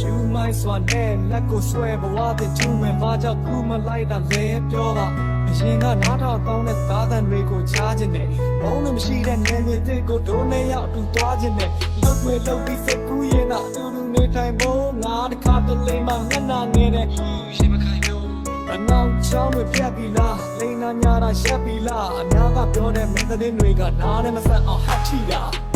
ယူမိုင်းစွာနဲ့လက်ကိုဆွဲဘဝတဲ့ကျူးမဲ့ဘာကြောင့်ခုမလိုက်တာလဲပြောပါအရင်ကနားထောင်ကောင်းတဲ့သားသံတွေကိုချားခြင်းနဲ့ဘုံနဲ့မရှိတဲ့နေမြေတစ်ကိုဒိုးနဲ့ရောက်တူသွားခြင်းနဲ့လုတ်ွေလုတ်ပြီးစိတ်ကူးရင်တော့တူတူနေထိုင်ဖို့ငါတစ်ခါတလေမှမျက်နှာငယ်တဲ့ရှိမခိုင်လို့အနောက်ချောင်းတွေပြတ်ပြီလားလိန်နာညာတာရှက်ပြီလားအများကပြောတဲ့မင်းသတင်းတွေကနားနဲ့မဆက်အောင်ဟတ်ချီတာ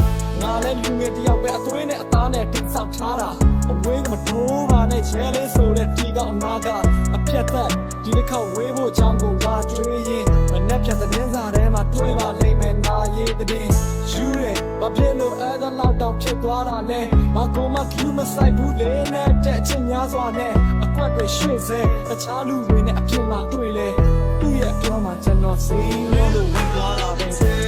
ငါလည်းလူငယ်တယောက်ပဲအသွေးနဲ့အသားနဲ့တိဆောက်ထားတာအဝေးကမတိုးပါနဲ့ချဲလေးဆိုတဲ့ဒီကောင်အနာကအပြတ်သက်ဒီတစ်ခေါက်ဝေးဖို့ကြောင်းကိုလာကျွေးရင်မနဲ့ဖြတ်တဲ့င်းစားထဲမှာတွေးပါလိမ့်မယ်နာရေးတဲ့ယူရဲဘာဖြစ်လို့အဲ့ဒါလောက်တောင်ဖြစ်သွားတာလဲမကောမကျူးမဆိုင်ဘူးလေနဲ့တဲ့ချင်းများစွာနဲ့အကွက်တွေရွှေ့စေတခြားလူတွေနဲ့အပြင်မှာတွေ့လေသူ့ရဲ့ပြောမှာကျွန်တော်စိတ်လို့လို့ဝင်သွားတာပဲ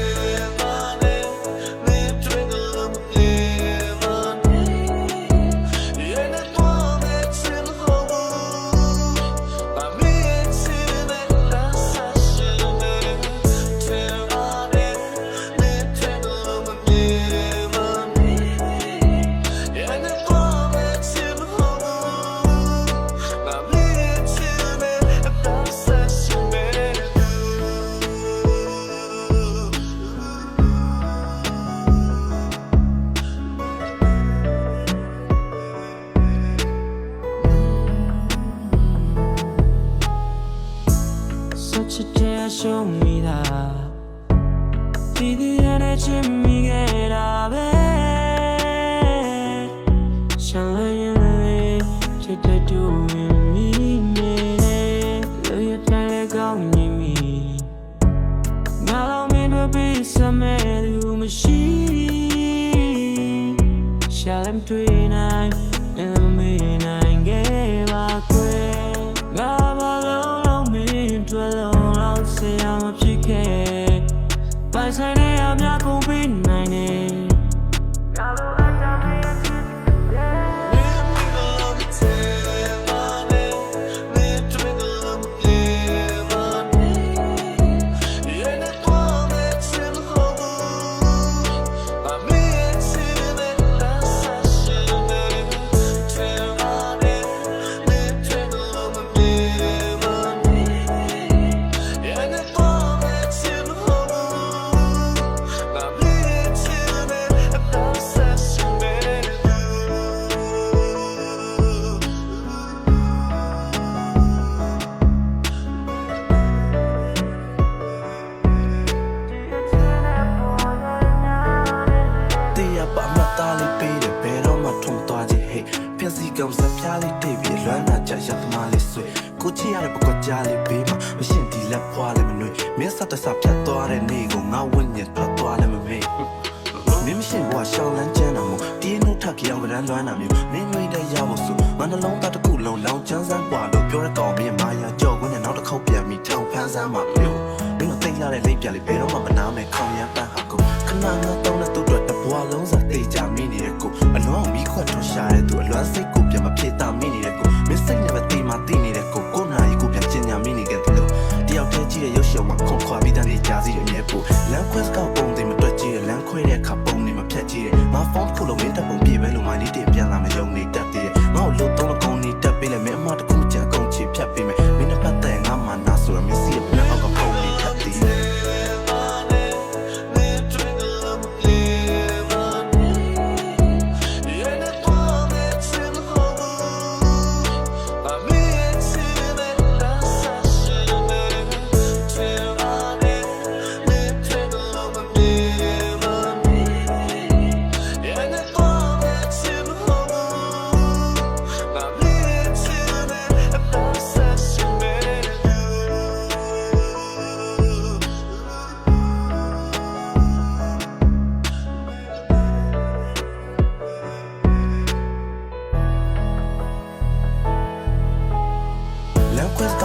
show me that Didi yana chimmi gera be Shalaya le chita do mi me Lo ya tai le gao ni mi Nga lao mi do bi sa me lu ma shi Shalam tui nai Em ကုံစပြားလေးတိတ်ပြီးလွမ်းနာကြရသမားလေးဆွေကိုချစ်ရတဲ့ပကောကြားလေးဘေးမှာမရှင်ဒီလက်ဖွာလည်းမနှွေမင်းဆက်တဆပြတ်သွားတဲ့နေ့ကိုငါဝင့်ညက်ထွက်သွားလည်းမမေ့မင်းမရှိဘွားရှောင်းလန်းကျန်းတာမို့တင်းနှုတ်ထက်ကြောင်ကရန်လွမ်းတာမျိုးမင်းငွေတဲ့ရဖို့ဆိုမနှလုံးသားတစ်ခုလုံးလောင်ချမ်းစမ်းပွာလို့ပြောတဲ့ကောင်မင်းမာယာကြော့ခွန်းနဲ့နောက်တစ်ခေါက်ပြန်ပြီးထောင်ဖန်းစမ်းမှာမျိုးမင်းတို့တိတ်လာတဲ့လိပ်ပြလေးဘယ်တော့မှမနာမဲ့ခေါင်ရမ်းပန်းဟာကိုခဏငါတောင်းတဲ့သူ့အတွက်တဘွားလုံးစားတေးကြမင်းနေတဲ့ကိုအလွန်မီးခွက်ထွန်ရှာတဲ့သူအလွမ်းစိတ်ကို ပြန်မဖြစ်တာမိနေတဲ့ကိုမင်းစိတ်နဲ့ပဲတေးမှတေးနေတဲ့ကိုကိုနာရီကိုပြန်ကျင်ညာမိနေခဲ့တယ်လို့တယောက်တည်းကြည့်တဲ့ရုပ်ရှင်မှာခွန်ခွာပြီးတန်းနေကြာစီရမြဲပို့လမ်းခွဲစကောက်ပုံတွေမတွက် လမ်းခွဲစက